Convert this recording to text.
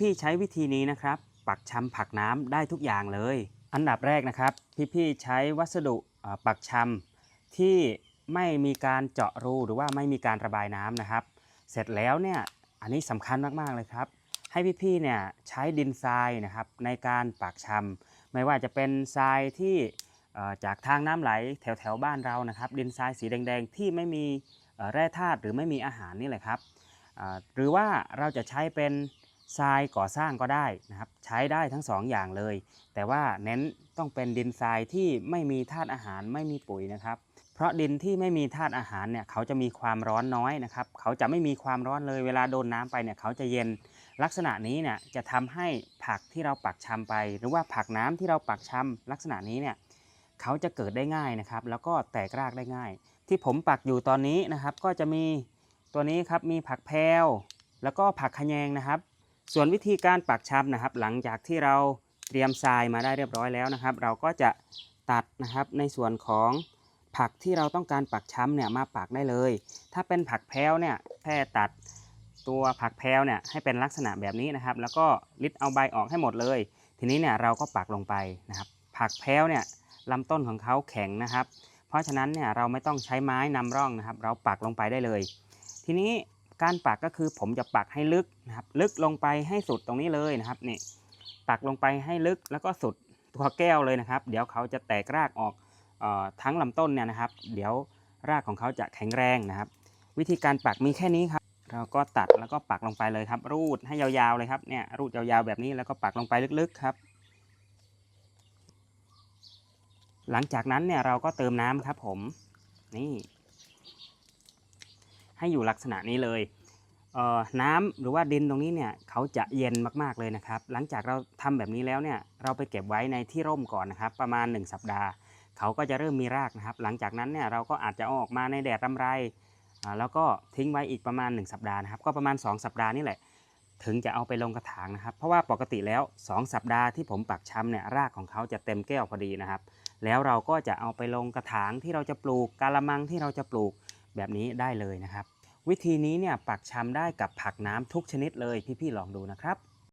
พี่ๆใช้วิธีนี้นะครับ ปักชำผักน้ำได้ทุกอย่างเลย อันดับแรกนะครับ พี่ๆใช้วัสดุปักชำที่ไม่มีการเจาะรูหรือว่าไม่มีการระบายน้ำนะครับ เสร็จแล้วเนี่ยอันนี้สำคัญมากๆเลยครับ ให้พี่ๆเนี่ยใช้ดินทรายนะครับในการปักชำไม่ว่าจะเป็นทรายที่จากทางน้ำไหลแถวแถวบ้านเรานะครับ ดินทรายสีแดงๆ ที่ไม่มีแร่ธาตุหรือไม่มีอาหารนี่แหละครับหรือว่าเราจะใช้เป็น ทรายก่อสร้างก็ได้นะครับ ใช้ได้ทั้งสองอย่างเลย แต่ว่าเน้นต้องเป็นดินทรายที่ไม่มีธาตุอาหารไม่มีปุ๋ยนะครับ เพราะดินที่ไม่มีธาตุอาหารเนี่ยเขาจะมีความร้อนน้อยนะครับ เขาจะไม่มีความร้อนเลย เวลาโดนน้ำไปเนี่ยเขาจะเย็น ลักษณะนี้เนี่ยจะทำให้ผักที่เราปักชำไป หรือว่าผักน้ำที่เราปักชำลักษณะนี้เนี่ยเขาจะเกิดได้ง่ายนะครับ แล้วก็แตกรากได้ง่าย ที่ผมปักอยู่ตอนนี้นะครับ ก็จะมีตัวนี้ครับมีผักแพรวแล้วก็ผักขะแยงนะครับ ส่วนวิธีการปักชำนะครับ หลังจากที่เราเตรียมทรายมาได้เรียบร้อยแล้วนะครับ เราก็จะตัดนะครับในส่วนของผักที่เราต้องการปักช้ำเนี่ยมาปักได้เลย ถ้าเป็นผักแพรวเนี่ยแค่ตัดตัวผักแพรวเนี่ยให้เป็นลักษณะแบบนี้นะครับ แล้วก็ลิดเอาใบออกให้หมดเลย ทีนี้เนี่ยเราก็ปักลงไปนะครับ ผักแพรวเนี่ยลำต้นของเขาแข็งนะครับ เพราะฉะนั้นเนี่ยเราไม่ต้องใช้ไม้นำร่องนะครับ เราปักลงไปได้เลย ทีนี้ การปักก็คือผมจะปักให้ลึกนะครับ ลึกลงไปให้สุดตรงนี้เลยนะครับนี่ปักลงไปให้ลึกแล้วก็สุดตัวแก้วเลยนะครับ เดี๋ยวเขาจะแตกรากออกออทั้งลำต้นเนี่ยนะครับ เดี๋ยวรากของเขาจะแข็งแรงนะครับ วิธีการปักมีแค่นี้ครับ เราก็ตัดแล้วก็ปักลงไปเลยครับ รูดให้ยาวๆเลยครับเนี่ยรูดยาวๆแบบนี้แล้วก็ปักลงไปลึกๆครับ หลังจากนั้นเนี่ยเราก็เติมน้ำครับผมนี่ ให้อยู่ลักษณะนี้เลยเอ่อน้ำหรือว่าดินตรงนี้เนี่ยเขาจะเย็นมากๆเลยนะครับ หลังจากเราทำแบบนี้แล้วเนี่ยเราไปเก็บไว้ในที่ร่มก่อนนะครับ ประมาณ 1 สัปดาห์ เขาก็จะเริ่มมีรากนะครับ หลังจากนั้นเนี่ยเราก็อาจจะเอาออกมาในแดดรำไรแล้วก็ทิ้งไว้อีกประมาณ 1 สัปดาห์นะครับ ก็ประมาณ 2 สัปดาห์นี่แหละ ถึงจะเอาไปลงกระถางนะครับ เพราะว่าปกติแล้ว 2 สัปดาห์ที่ผมปักช้ำเนี่ยรากของเขาจะเต็มแก้วพอดีนะครับ แล้วเราก็จะเอาไปลงกระถางที่เราจะปลูกกาละมังที่เราจะปลูก แบบนี้ได้เลยนะครับ วิธีนี้เนี่ยปักชำได้กับผักน้ำทุกชนิดเลยพี่ๆลองดูนะครับ